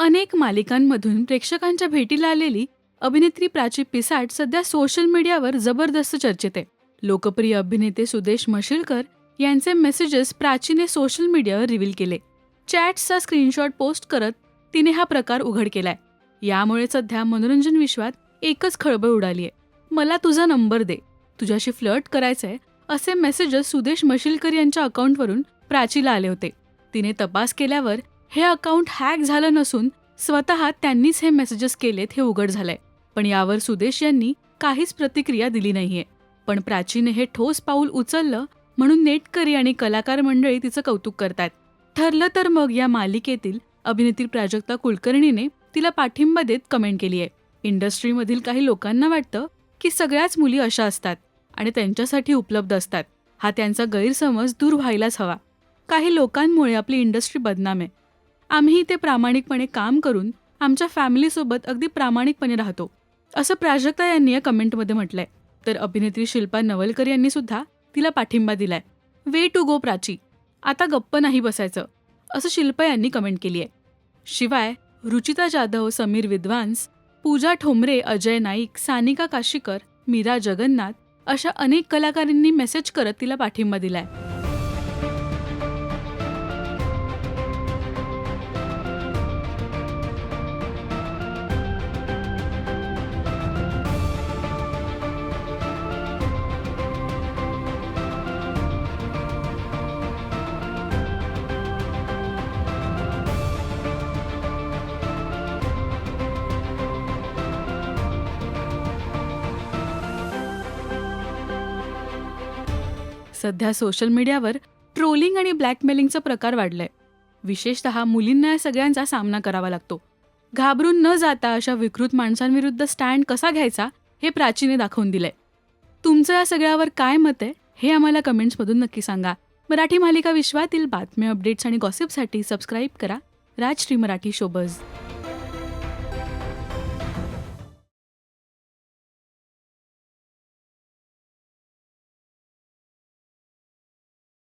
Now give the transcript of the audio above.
अनेक मालिकांमधून प्रेक्षकांच्या भेटीला आलेली अभिनेत्री प्राची पिसाट सध्या सोशल मीडियावर जबरदस्त चर्चेत आहे. लोकप्रिय अभिनेते सुदेश मशिलकर यांचे मेसेजेस प्राचीने सोशल मीडियावर रिव्हील केले. चॅट्सचा स्क्रीनशॉट पोस्ट करत तिने हा प्रकार उघड केलाय. यामुळे सध्या मनोरंजन विश्वात एकच खळबळ उडाली आहे. मला तुझा नंबर दे. तुझ्याशी फ्लर्ट करायचंय असे मेसेजेस सुदेश मशिलकर यांच्या अकाउंटवरून प्राचीला आले होते. तिने तपास केल्यावर हे अकाउंट हॅक झालं नसून स्वतः त्यांनीच हे मेसेजेस केलेत हे उघड झालंय. पण यावर सुदेश यांनी काहीच प्रतिक्रिया दिली नाहीये. पण प्राचीने हे ठोस पाऊल उचललं म्हणून नेटकरी आणि कलाकार मंडळी तिचं कौतुक करतात ठरलं तर मग या मालिकेतील अभिनेत्री प्राजक्ता कुलकर्णीने तिला पाठिंबा देत कमेंट केली आहे इंडस्ट्रीमधील काही लोकांना वाटतं की सगळ्याच मुली अशा असतात आणि त्यांच्यासाठी उपलब्ध असतात. हा त्यांचा गैरसमज दूर व्हायलाच हवा. काही लोकांमुळे आपली इंडस्ट्री बदनाम आहे. आम्ही ते प्रामाणिकपणे काम करून आमच्या फॅमिलीसोबत अगदी प्रामाणिकपणे राहतो असं प्राजक्ता यांनी या कमेंटमध्ये म्हटलंय. तर अभिनेत्री शिल्पा नवलकर यांनी सुद्धा तिला पाठिंबा दिलाय. Way to go Prachi. आता गप्प नाही बसायचं असं शिल्पा यांनी कमेंट केली आहे शिवाय रुचिता जाधव समीर विद्वांस पूजा ठोंबरे अजय नाईक सानिका काशीकर मीरा जगन्नाथ अशा अनेक कलाकारांनी मेसेज करत तिला पाठिंबा दिलाय. सध्या सोशल मीडियावर ट्रोलिंग आणि ब्लॅकमेलिंगचा प्रकार वाढलाय. विशेषतः मुलींना या सगळ्यांचा सामना करावा लागतो. घाबरून न जाता अशा विकृत माणसांविरुद्ध स्टँड कसा घ्यायचा हे प्राचीने दाखवून दिलंय. तुमचं या सगळ्यावर काय मत आहे हे आम्हाला कमेंट्समधून नक्की सांगा. मराठी मालिका विश्वातील बातम्या अपडेट्स आणि गॉसिपसाठी सबस्क्राईब करा. राजश्री मराठी शोबज.